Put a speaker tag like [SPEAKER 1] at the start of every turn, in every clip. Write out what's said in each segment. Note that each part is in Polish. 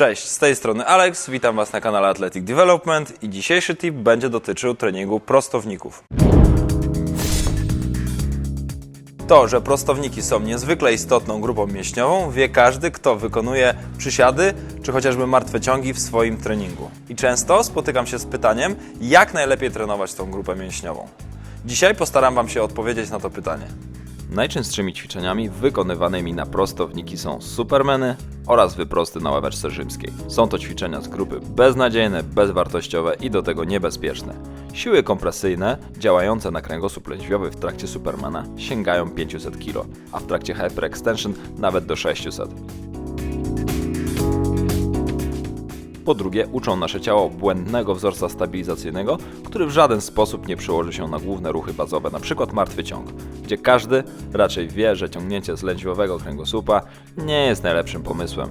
[SPEAKER 1] Cześć, z tej strony Alex, witam Was na kanale Athletic Development i dzisiejszy tip będzie dotyczył treningu prostowników. To, że prostowniki są niezwykle istotną grupą mięśniową, wie każdy, kto wykonuje przysiady czy chociażby martwe ciągi w swoim treningu. I często spotykam się z pytaniem, jak najlepiej trenować tą grupę mięśniową. Dzisiaj postaram Wam się odpowiedzieć na to pytanie. Najczęstszymi ćwiczeniami wykonywanymi na prostowniki są supermeny oraz wyprosty na ławeczce rzymskiej. Są to ćwiczenia z grupy beznadziejne, bezwartościowe i do tego niebezpieczne. Siły kompresyjne działające na kręgosłup lędźwiowy w trakcie supermana sięgają 500 kg, a w trakcie hyperextension nawet do 600. Po drugie, uczą nasze ciało błędnego wzorca stabilizacyjnego, który w żaden sposób nie przełoży się na główne ruchy bazowe, np. martwy ciąg, gdzie każdy raczej wie, że ciągnięcie z lędźwiowego kręgosłupa nie jest najlepszym pomysłem.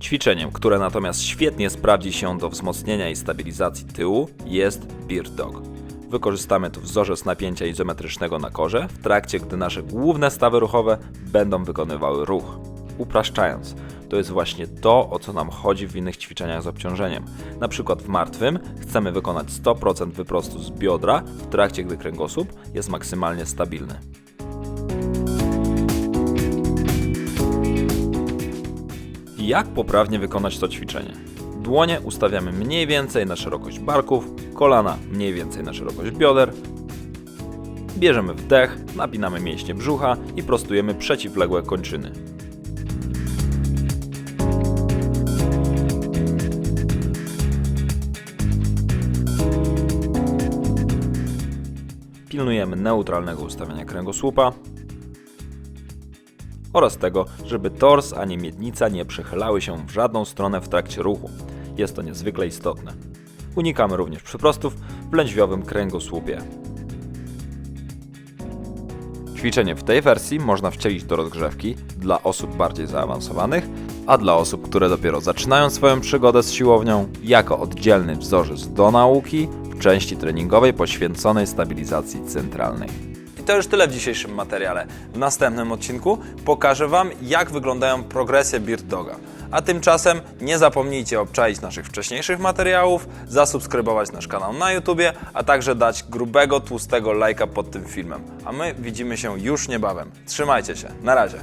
[SPEAKER 1] Ćwiczeniem, które natomiast świetnie sprawdzi się do wzmocnienia i stabilizacji tyłu, jest Beard Dog. Wykorzystamy tu wzorzec napięcia izometrycznego na korze, w trakcie gdy nasze główne stawy ruchowe będą wykonywały ruch. Upraszczając, to jest właśnie to, o co nam chodzi w innych ćwiczeniach z obciążeniem. Na przykład w martwym chcemy wykonać 100% wyprostu z biodra, w trakcie gdy kręgosłup jest maksymalnie stabilny. Jak poprawnie wykonać to ćwiczenie? Dłonie ustawiamy mniej więcej na szerokość barków, kolana mniej więcej na szerokość bioder. Bierzemy wdech, napinamy mięśnie brzucha i prostujemy przeciwległe kończyny. Pilnujemy neutralnego ustawienia kręgosłupa oraz tego, żeby tors ani miednica nie przechylały się w żadną stronę w trakcie ruchu. Jest to niezwykle istotne. Unikamy również przyprostów w lędźwiowym kręgosłupie. Ćwiczenie w tej wersji można wcielić do rozgrzewki dla osób bardziej zaawansowanych, a dla osób, które dopiero zaczynają swoją przygodę z siłownią, jako oddzielny wzorzec do nauki części treningowej poświęconej stabilizacji centralnej. I to już tyle w dzisiejszym materiale. W następnym odcinku pokażę Wam, jak wyglądają progresje Beard Doga. A tymczasem nie zapomnijcie obczaić naszych wcześniejszych materiałów, zasubskrybować nasz kanał na YouTubie, a także dać grubego, tłustego lajka pod tym filmem. A my widzimy się już niebawem. Trzymajcie się. Na razie.